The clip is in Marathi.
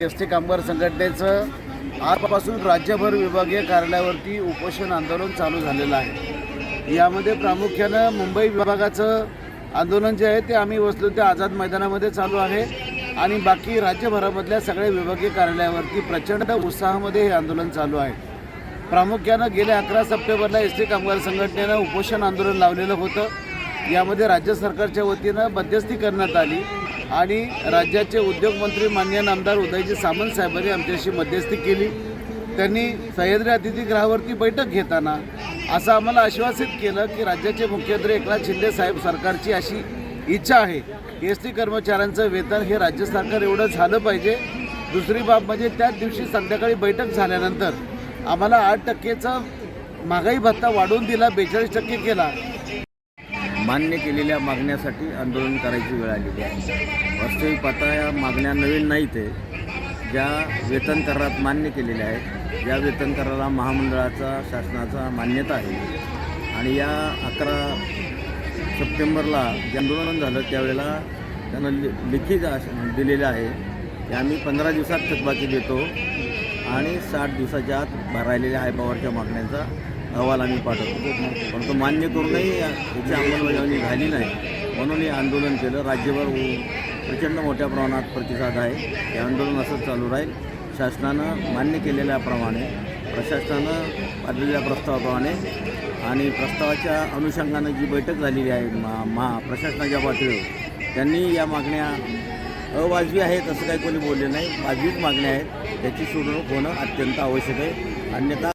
एस टी कामगार संघटनेचं आजपासून राज्यभर विभागीय कार्यालयावरती उपोषण आंदोलन चालू झालेलं आहे. यामध्ये प्रामुख्यानं मुंबई विभागाचं आंदोलन जे आहे ते आम्ही वसलो ते आझाद मैदानामध्ये चालू आहे आणि बाकी राज्यभरामधल्या सगळ्या विभागीय कार्यालयावरती प्रचंड उत्साहामध्ये हे आंदोलन चालू आहे. प्रामुख्यानं गेल्या अकरा सप्टेंबरला एस टी कामगार संघटनेनं उपोषण आंदोलन लावलेलं होतं. यामध्ये राज्य सरकारच्या वतीनं मध्यस्थी करण्यात आली. आणि राज्याचे उद्योगमंत्री मान्य नामदार उदयजी सामंत साहेबांनी आमच्याशी मध्यस्थी केली. त्यांनी सह्याद्री अतिथीगृहावरती बैठक घेताना असं आम्हाला आश्वासित केलं की राज्याचे मुख्यमंत्री एकनाथ शिंदे साहेब सरकारची अशी इच्छा आहे. एस टी कर्मचाऱ्यांचं वेतन हे राज्य सरकार एवढं झालं पाहिजे. दुसरी बाब म्हणजे त्याच दिवशी संध्याकाळी बैठक झाल्यानंतर आम्हाला आठ टक्केचा महागाई भत्ता वाढवून दिला बेचाळीस टक्के केला. मान्य केलेल्या मागण्यासाठी आंदोलन करायची वेळ आलेली आहे. वास्तविक पाहता या मागण्या नवीन नाहीत आहे. ज्या वेतन करारात मान्य केलेल्या आहेत ज्या वेतन कराराला महामंडळाचा शासनाचा मान्यता आहे. आणि या अकरा सप्टेंबरला जे आंदोलन झालं त्यावेळेला त्यांना लि लिखित दिलेलं आहे की आम्ही पंधरा दिवसात थकबाकी देतो आणि साठ दिवसाच्या आत भरायलेल्या हायपावरच्या मागण्यांचा अहवाल आम्ही पाठवतो. परंतु मान्य करूनही या- याची अंमलबजावणी झाली नाही. म्हणून हे आंदोलन केलं. राज्यभर प्रचंड मोठ्या प्रमाणात प्रतिसाद आहे. हे आंदोलन असंच चालू राहील. शासनानं मान्य केलेल्याप्रमाणे प्रशासनानं पाठवलेल्या प्रस्तावाप्रमाणे आणि प्रस्तावाच्या अनुषंगानं जी बैठक झालेली आहे मा महा प्रशासनाच्या पातळीवर त्यांनी या मागण्या अवाजवी आहेत असं काही कोणी बोलले नाही. वाजवीच मागण्या आहेत. त्याची सोडवणूक होणं अत्यंत आवश्यक आहे. अन्यथा